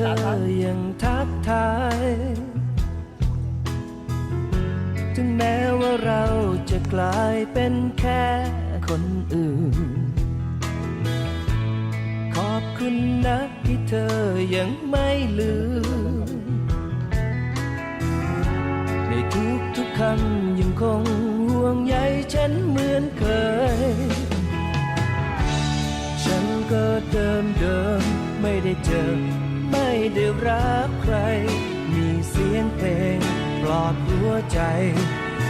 เธอยังทักทาย ถึงแม้ว่าเราจะกลายเป็นแค่คนอื่น ขอบคุณนะที่เธอยังไม่ลืม ในทุกทุกคำยังคงห่วงใยฉันเหมือนเคย ฉันก็เดิมเดิมไม่ได้เจอ ไม่ได้รักใคร มีเสียงเพลงปลอบหัวใจ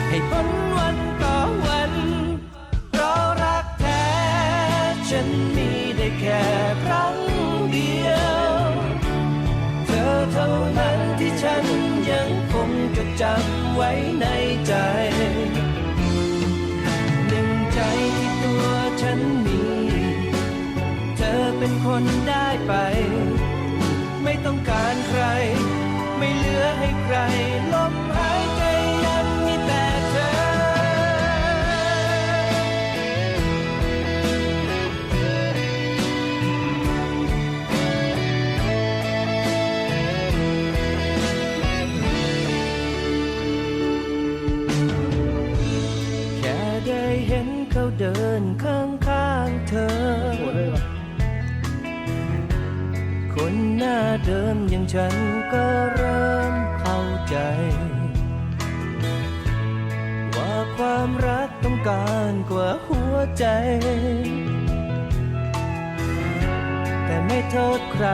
ให้พ้นวันต่อวัน เพราะรักแท้ ฉันมีได้แค่ครั้งเดียว เธอเท่านั้นที่ฉันยังคงจดจำไว้ในใจหนึ่งใจที่ตัวฉันมี เธอเป็นคนได้ไป ไม่ต้องการใคร ไม่เหลือให้ใคร ลมหายใจยังมีแต่เธอ แค่ได้เห็นเขาเดินข้างข้างๆเธอ คนหน้าเดิมอย่างฉันก็เริ่มเข้าใจ ว่าความรักต้องการกว่าหัวใจ แต่ไม่โทษใคร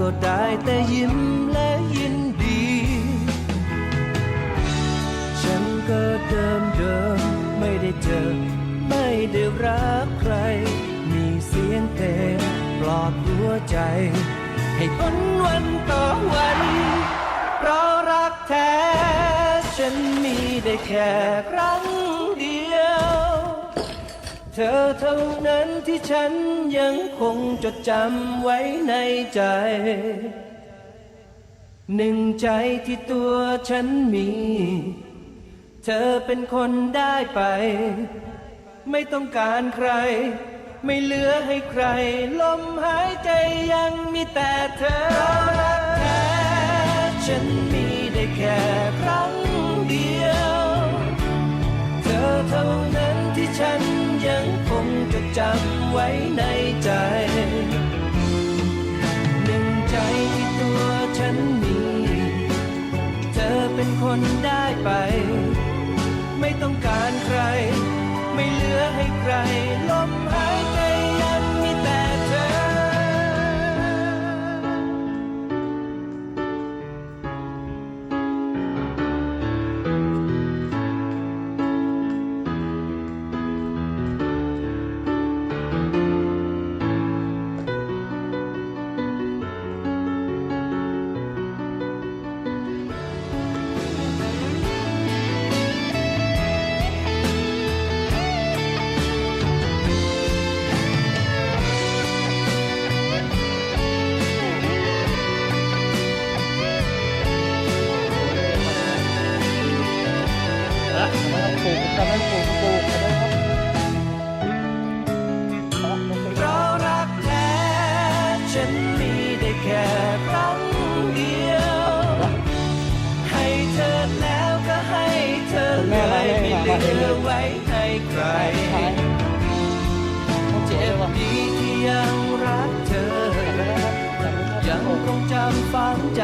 ก็ได้แต่ยิ้มและยินดี ฉันก็เดิมเดิมไม่ได้เจอ ไม่ได้รักใคร มีเสียงเพลงปลอบหัวใจ ให้พ้นวันต่อวัน เพราะรักแท้ ฉันมีได้แค่ครั้งเดียว เธอเท่านั้นที่ฉันยังคงจดจำไว้ในใจ หนึ่งใจที่ตัวฉันมี เธอเป็นคนได้ไป ไม่ต้องการใคร ไม่เหลือให้ใคร ลมหายใจ ยังมีแต่เธอรักแท้ฉันมีได้แค่ครั้งเดียว เธอเท่านั้นที่ฉันยังคงจดจำไว้ในใจหนึ่งใจที่ตัวฉันมี เธอเป็นคนได้ไป ไม่ต้องการใคร ไม่เหลือให้ใคร เลยไม่เหลือไว้ให้ใครเจ็บดีที่ยังรักเธอ ยังคงจำฝังใจ